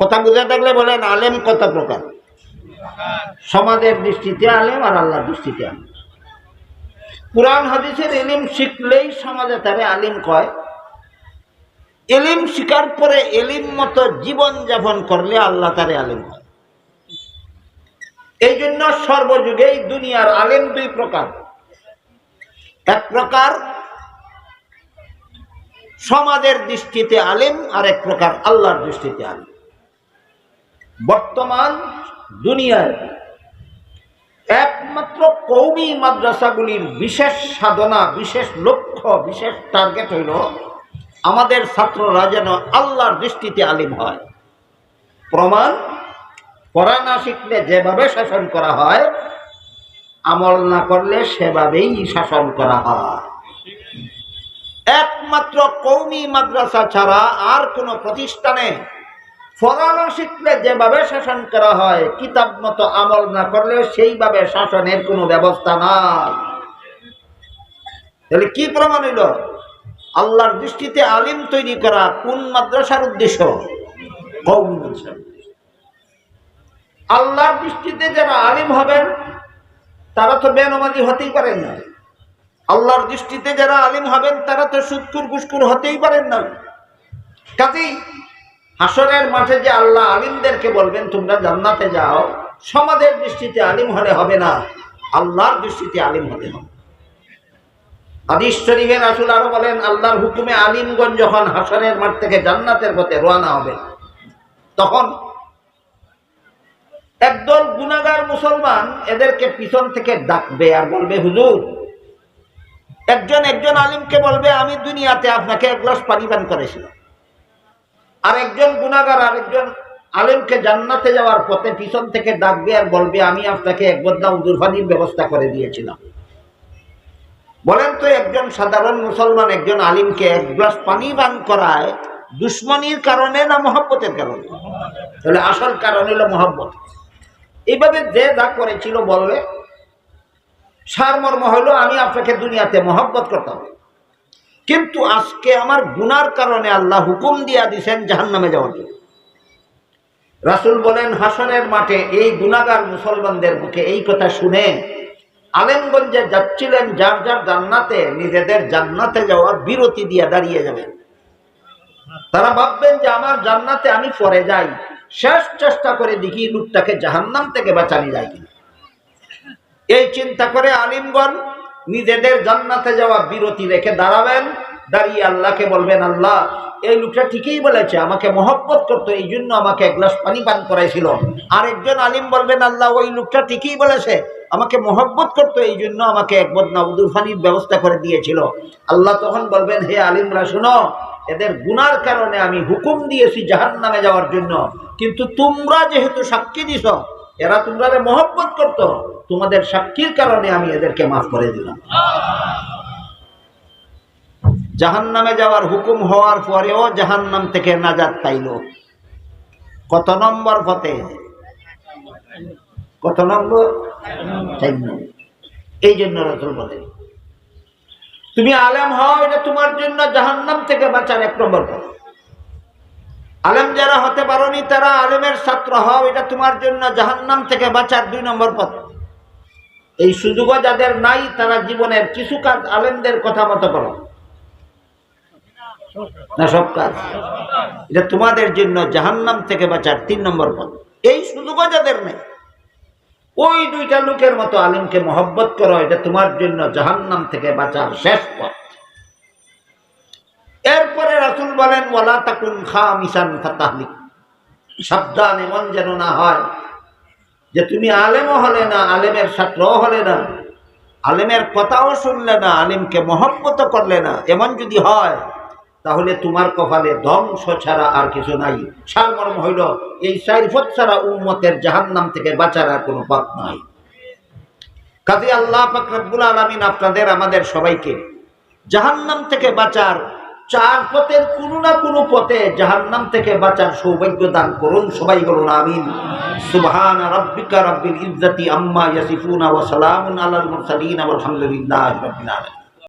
কথা বুঝে থাকলে বলেন, আলেম কত প্রকার? সমাজের দৃষ্টিতে আলেম আর আল্লাহর দৃষ্টিতে আলেম। কোরআন, হাদিসের এলিম শিখলেই সমাজে তারে আলিম কয়। এলিম শিকার পরে এলিম মতো জীবন যাপন করলে আল্লাহ তারে আলিম হয় এই জন্য সর্বযুগেই দুনিয়ার আলেম দুই প্রকার। এক প্রকার সমাজের দৃষ্টিতে আলেম আর এক প্রকার আল্লাহর দৃষ্টিতে আলেম। বর্তমান দুনিয়ায় একমাত্র কৌমি মাদ্রাসাগুলির বিশেষ সাধনা, বিশেষ লক্ষ্য, বিশেষ টার্গেট হইল আমাদের ছাত্ররা যেন আল্লাহর দৃষ্টিতে আলিম হয়। প্রমাণ, পড়া না শিখলে যেভাবে শাসন করা হয়, আমল না করলে সেভাবেই শাসন করা হয়। একমাত্র কৌমি মাদ্রাসা ছাড়া আর কোনো প্রতিষ্ঠানে পড়ানো শিখলে যেভাবে শাসন করা হয়, কিতাব মতো আমল না করলে সেইভাবে শাসনের কোনো ব্যবস্থা নাই। তাহলে কি প্রমাণ হইল? আল্লাহর দৃষ্টিতে আলিম তৈরি করা কোন মাদ্রাসার উদ্দেশ্য? আল্লাহর দৃষ্টিতে যারা আলিম হবেন, তারা তো বেনমাজি হতেই পারেন না। আল্লাহর দৃষ্টিতে যারা আলিম হবেন, তারা তো সুৎকুর কুস্কুর হতেই পারেন না। কাজেই হাসরের মাঠে যে আল্লাহ আলিমদেরকে বলবেন, তোমরা জান্নাতে যাও। সমাজের দৃষ্টিতে আলিম হলে হবে না, আল্লাহর দৃষ্টিতে আলিম হতে হবে। হাদিস শরীফের রাসূল আরও বলেন, আল্লাহর হুকুমে আলিমগঞ্জ যখন হাসরের মাঠ থেকে জান্নাতের পথে রোয়ানা হবে, তখন একদল গুনাগার মুসলমান এদেরকে পিছন থেকে ডাকবে আর বলবে, হুজুর, একজন একজন আলিমকে বলবে, আমি দুনিয়াতে আপনাকে এক গ্লাস পানি পান করেছিলাম। আর একজন গুনাগার আর একজন আলেমকে জান্নাতে যাওয়ার পথে পিছন থেকে ডাকবে আর বলবে, আমি আপনাকে এক বদনা উজুর পানির ব্যবস্থা করে দিয়েছিলাম। বলেন তো, একজন সাধারণ মুসলমান, একজন আলিমকে এক গ্লাস পানি পান করায় দুশ্মনির কারণে না মহব্বতের কারণে? তাহলে আসল কারণ হলো মহব্বত। এইভাবে যে যা করেছিল বলবে, সারমর্ম হইল আমি আপনাকে দুনিয়াতে মহব্বত করতাম। কিন্তু আজকে আমার গুনার কারণে আল্লাহ হুকুম দিয়া দিছেন জাহান নামে যাওয়ার জন্য। রাসুল বলেন, হাসনের মাঠে এই গুনাগার মুসলমানদের মুখে এই কথা শুনে আলেমগঞ্জে যাচ্ছিলেন, যার যার জান্নাতে নিজেদের জান্নাতে যাওয়ার বিরতি দিয়ে দাঁড়িয়ে যাবেন। তারা ভাববেন যে, আমার জান্নাতে আমি পরে যাই। শেষ চেষ্টা করে দেখি লোকটাকে জাহান্নাম থেকে বাঁচানি যায় কিনা। এই চিন্তা করে আলিমগণ নিজেদের জান্নাতে যাওয়া বিরতি রেখে দাঁড়াবেন, দাঁড়িয়ে আল্লাহকে বলবেন, আল্লাহ, এই লোকটা ঠিকই বলেছে, আমাকে মহব্বত করতো, এই জন্য আমাকে এক গ্লাস পানি পান করাইছিল। আর একজন আলিম বলবেন, আল্লাহ, ওই লোকটা ঠিকই বলেছে, আমাকে মহব্বত করতো, এই জন্য আমাকে এক বদনা উদুর পানির ব্যবস্থা করে দিয়েছিল। আল্লাহ তখন বলবেন, হে আলিমরা, শুনো, এদের গুনার কারণে আমি হুকুম দিয়েছি জাহান নামে যাওয়ার জন্য, কিন্তু তোমরা যেহেতু সাক্ষী দিছ এরা তোমরা মহব্বত করতো। তোমাদের সাক্ষীর কারণে আমি এদেরকে মাফ করে দিলাম। জাহান নামে যাওয়ার হুকুম হওয়ার পরেও জাহান নাম থেকে নাজাদ পাইল। কত নম্বর পথে? কত নম্বর? এই জন্য রসুল বলে তুমি আলেম হও, এটা তোমার জন্য জাহান্নাম থেকে বাঁচার এক নম্বর পথ। আলেম যারা হতে পারোনি, তারা আলেমের ছাত্র হও, এটা তোমার জন্য জাহান্নাম থেকে বাঁচার দুই নম্বর পথ। এই সুযোগও যাদের নাই, তারা জীবনের কিছু কাজ আলেমদের কথা মতো করো। না, সব কাজ। এটা তোমাদের জন্য জাহান্নাম থেকে বাঁচার তিন নম্বর পথ। এই সুযোগও যাদের নেই, ওই দুইটা লোকের মতো আলিমকে মহব্বত করো, এটা তোমার জন্য জাহান্নাম থেকে বাঁচার শেষ পথ। রাসুল বলেন, ওয়ালা তাকুন খা মিসান ফাতাহলিক। সাবধান এমন যেন না হয় যে তুমি আলেমও হলে না, আলেমের ছাত্রও হলে না, আলেমের কথাও শুনলে না, আলিমকে মহব্বত করলে না। এমন যদি হয়, তাহলে তোমার কপালে ধ্বংস ছাড়া আর কিছু নাই। সারমর্ম হইল, এই সাইফত ছাড়া উম্মতের জাহান্নাম থেকে বাঁচার আর কোনো পথ নাই। কাজে আল্লাহ ফাকরাবুল আলমিন আপনাদের, আমাদের সবাইকে জাহান্নাম থেকে বাঁচার চার পথের কোন না কোনো পথে জাহান্নাম থেকে বাঁচার সৌভাগ্য দান করুন। সবাই বলুন, আমিন। সুবহান রাব্বিকা রাব্বিল ইজ্জাতি আম্মা ইয়াসিফুনা ওয়া সালামুন আলাল মুরসালিন ওয়া আলহামদুলিল্লাহি রাব্বিল আলামিন।